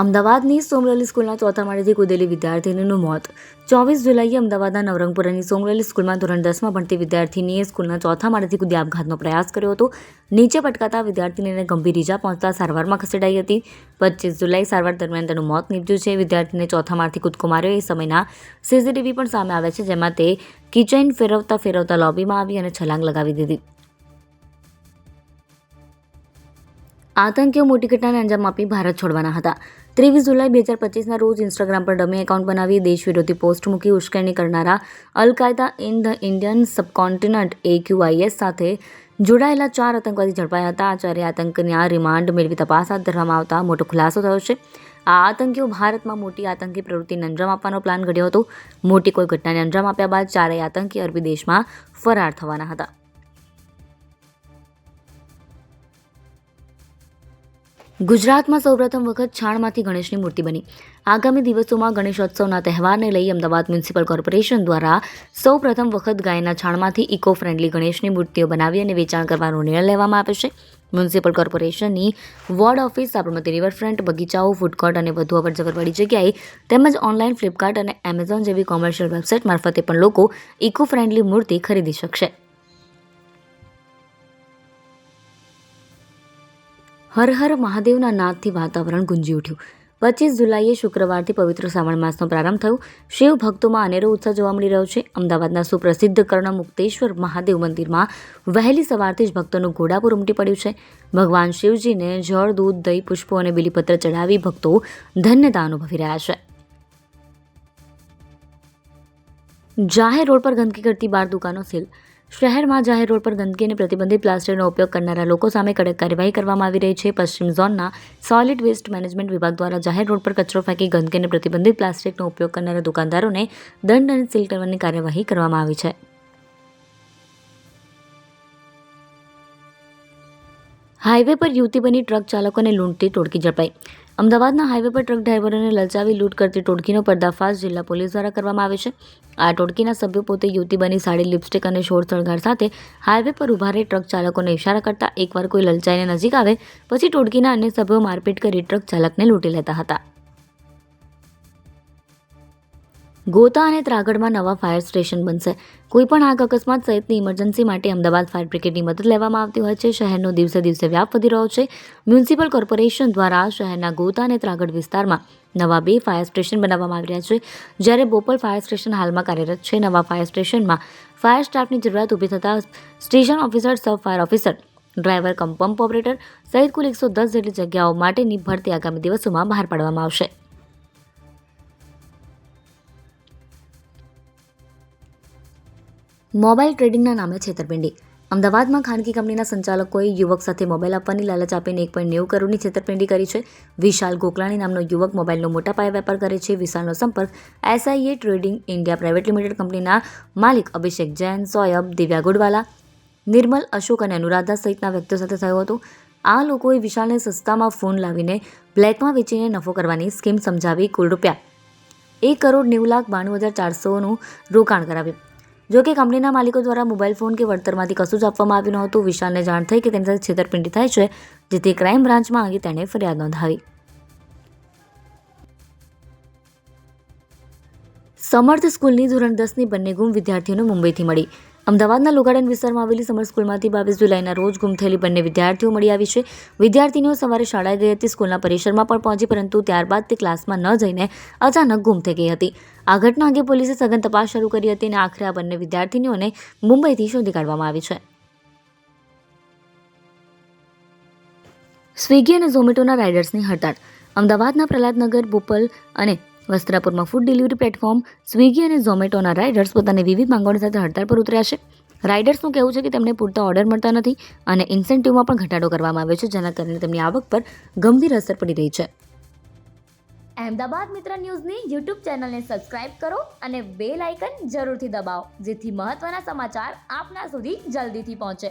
અમદાવાદની સોમરલી સ્કૂલના ચોથા માળેથી કૂદેલી વિદ્યાર્થીનીનું મોત. ચોવીસ જુલાઈએ અમદાવાદના નવરંગપુરાની સોમરલી સ્કૂલમાં ધોરણ દસમાં ભણતી વિદ્યાર્થીનીએ સ્કૂલના ચોથા માળેથી કૂદી આપઘાતનો પ્રયાસ કર્યો હતો. નીચે પટકાતા વિદ્યાર્થીનીને ગંભીર ઇજા પહોંચતા સારવારમાં ખસેડાઈ હતી. પચીસ જુલાઈ સારવાર દરમિયાન તેનું મોત નીપજ્યું છે. વિદ્યાર્થીને ચોથા માળથી કૂદકો માર્યો એ સમયના સીસીટીવી પણ સામે આવે છે, જેમાં તે કિચન ફેરવતા ફેરવતા લોબીમાં આવી અને છલાંગ લગાવી દીધી. આતંકીઓ મોટી ઘટનાને અંજામ આપી ભારત છોડવાના હતા. ત્રેવીસ જુલાઈ બે હજાર પચીસના રોજ ઇન્સ્ટાગ્રામ પર ડમી એકાઉન્ટ બનાવી દેશ વિરોધી પોસ્ટ મૂકી ઉશ્કેરણી કરનારા Al Qaeda in the Indian subcontinent AQIS સાથે જોડાયેલા ચાર આતંકવાદી ઝડપાયા હતા. આ ચારે આતંકના રિમાન્ડ મેળવી તપાસ હાથ ધરવામાં આવતા મોટો ખુલાસો થયો છે. આ આતંકીઓ ભારતમાં મોટી આતંકી પ્રવૃત્તિને અંજામ આપવાનો પ્લાન ઘડ્યો હતો. મોટી કોઈ ઘટનાને અંજામ આપ્યા બાદ ચારેય આતંકી અરબી દેશમાં ફરાર થવાના હતા. ગુજરાતમાં સૌપ્રથમ વખત છાણમાંથી ગણેશની મૂર્તિ બની. આગામી દિવસોમાં ગણેશોત્સવના તહેવારને લઈ અમદાવાદ મ્યુનિસિપલ કોર્પોરેશન દ્વારા સૌપ્રથમ વખત ગાયના છાણમાંથી ઇકો ફ્રેન્ડલી ગણેશની મૂર્તિઓ બનાવી અને વેચાણ કરવાનો નિર્ણય લેવામાં આવ્યો છે. મ્યુનિસિપલ કોર્પોરેશનની વોર્ડ ઓફિસ સાબરમતી રિવરફ્રન્ટ બગીચાઓ ફૂડકોર્ટ અને વધુ અવરજવરવાળી જગ્યાએ તેમજ ઓનલાઈન ફ્લિપકાર્ટ અને એમેઝોન જેવી કોમર્શિયલ વેબસાઇટ મારફતે પણ લોકો ઇકો ફ્રેન્ડલી મૂર્તિ ખરીદી શકશે. હર હર મહાદેવના નાદથી વાતાવરણ ગુંજી ઉઠ્યું. પચીસ જુલાઈએ શુક્રવારથી પવિત્ર શ્રાવણ માસનો પ્રારંભ થયો. શિવ ભક્તોમાં અનેરો ઉત્સાહ જોવા મળી રહ્યો છે. અમદાવાદના સુપ્રસિદ્ધ કર્ણમુક્તેશ્વર મહાદેવ મંદિરમાં વહેલી સવારથી જ ભક્તોનું ઘોડાપુર ઉમટી પડ્યું છે. ભગવાન શિવજીને જળ, દૂધ, દહીં, પુષ્પો અને બીલીપત્ર ચઢાવી ભક્તો ધન્યતા અનુભવી રહ્યા છે. જાહેર રોડ પર ગંદકી કરતી બાર દુકાનો સીલ શહેરમાં જાહેર રોડ પર ગંદકી અને પ્રતિબંધિત પ્લાસ્ટિકનો ઉપયોગ કરનારા લોકો સામે કડક કાર્યવાહી કરવામાં આવી રહી છે. પશ્ચિમ ઝોનના સોલિડ વેસ્ટ મેનેજમેન્ટ વિભાગ દ્વારા જાહેર રોડ પર કચરો ફેંકી ગંદકી અને પ્રતિબંધિત પ્લાસ્ટિકનો ઉપયોગ કરનારા દુકાનદારોને દંડ અને સીલ કરવાની કાર્યવાહી કરવામાં આવી છે. હાઈવે પર યુવતી બની ટ્રક ચાલકોને લૂંટતી ટોળકી ઝડપાઈ. અમદાવાદના હાઈવે પર ટ્રક ડ્રાઈવરોને લલચાવી લૂંટ કરતી ટોળકીનો પર્દાફાશ જિલ્લા પોલીસ દ્વારા કરવામાં આવે છે. આ ટોળકીના સભ્યો પોતે યુવતી બની સાડી, લિપસ્ટિક અને શોર સળગાર સાથે હાઈવે પર ઊભા રહી ટ્રક ચાલકોને ઇશારા કરતા એકવાર કોઈ લલચાઈને નજીક આવે, પછી ટોળકીના અન્ય સભ્યો મારપીટ કરી ટ્રક ચાલકને લૂંટી લેતા હતા. ગોતા અને ત્રાગડમાં નવા ફાયર સ્ટેશન બનશે. કોઈપણ આગ અકસ્માત સહિતની ઇમરજન્સી માટે અમદાવાદ ફાયર બ્રિગેડની મદદ લેવામાં આવતી હોય છે. શહેરનો દિવસે દિવસે વ્યાપ વધી રહ્યો છે. મ્યુનિસિપલ કોર્પોરેશન દ્વારા શહેરના ગોતા અને ત્રાગડ વિસ્તારમાં નવા બે ફાયર સ્ટેશન બનાવવામાં આવી રહ્યા છે. જ્યારે બોપલ ફાયર સ્ટેશન હાલમાં કાર્યરત છે. નવા ફાયર સ્ટેશનમાં ફાયર સ્ટાફની જરૂરિયાત ઊભી થતાં station officer, sub fire officer, driver cum pump operator સહિત કુલ એકસો દસ જેટલી જગ્યાઓ માટેની ભરતી આગામી દિવસોમાં બહાર પાડવામાં આવશે. મોબાઈલ ટ્રેડિંગના નામે છેતરપિંડી. અમદાવાદમાં ખાનગી કંપનીના સંચાલકોએ યુવક સાથે મોબાઈલ આપવાની લાલચ આપીને એક પોઈન્ટ નેવું કરોડની છેતરપિંડી કરી છે. વિશાલ ગોકલાણી નામનો યુવક મોબાઈલનો મોટા પાયે વેપાર કરે છે. વિશાલનો સંપર્ક SIA trading India private limited કંપનીના માલિક અભિષેક જૈન, સોયબ, દિવ્યા ગુડવાલા, નિર્મલ અશોક અને અનુરાધા સહિતના વ્યક્તિઓ સાથે થયો હતો. આ લોકોએ વિશાલને સસ્તામાં ફોન લાવીને બ્લેકમાં વેચીને નફો કરવાની સ્કીમ સમજાવી કુલ રૂપિયા એક કરોડ નેવું લાખ બાણું હજાર ચારસોનું રોકાણ કરાવ્યું. જો કે કંપનીના માલિકો દ્વારા મોબાઈલ ફોન કે વળતરમાંથી કશું જ આપવામાં આવ્યું નહોતું વિશાલને જાણ થઈ કે તેની સાથે છેતરપિંડી થાય છે, જેથી ક્રાઇમ બ્રાન્ચમાં અંગે તેણે ફરિયાદ નોંધાવી. સમર્થ સ્કૂલની ધોરણ દસની બંને ગુમ વિદ્યાર્થીઓને મુંબઈથી મળી. અમદાવાદના લોગાર્ડન વિસ્તારમાં આવેલી સમર સ્કૂલમાંથી બાવીસ જુલાઈના રોજ ગુમ થયેલી બંને વિદ્યાર્થીઓ મળી આવી છે. વિદ્યાર્થીનીઓ સવારે શાળાએ ગઈ હતી, સ્કૂલના પરિસરમાં પણ પહોંચી, પરંતુ ત્યારબાદ તે ક્લાસમાં ન જઈને અચાનક ગુમ થઈ ગઈ હતી. આ ઘટના અંગે પોલીસે સઘન તપાસ શરૂ કરી હતી અને આખરે આ બંને વિદ્યાર્થીનીઓને મુંબઈથી શોધી કાઢવામાં આવી છે. સ્વિગી અને ઝોમેટોના રાઇડર્સની હડતાળ. અમદાવાદના પ્રહલાદનગર બોપલ અને વસ્ત્રાપુરમાં ફૂડ ડિલિવરી પ્લેટફોર્મ સ્વિગી અને ઝોમેટોના રાઇડર્સ પોતાની વિવિધ માંગણીઓ સાથે હડતાળ પર ઉતર્યા છે. રાઇડર્સનું કહેવું છે કે તેમને પૂરતા ઓર્ડર મળતા નથી અને ઇન્સેન્ટિવમાં પણ ઘટાડો કરવામાં આવ્યો છે, જેના કારણે તેમની આવક પર ગંભીર અસર પડી રહી છે. અહેમદાબાદ મિત્ર ન્યૂઝની યુટ્યુબ ચેનલને સબસ્ક્રાઇબ કરો અને બેલ આઇકન જરૂરથી દબાવો, જેથી મહત્ત્વના સમાચાર આપના સુધી જલ્દીથી પહોંચે.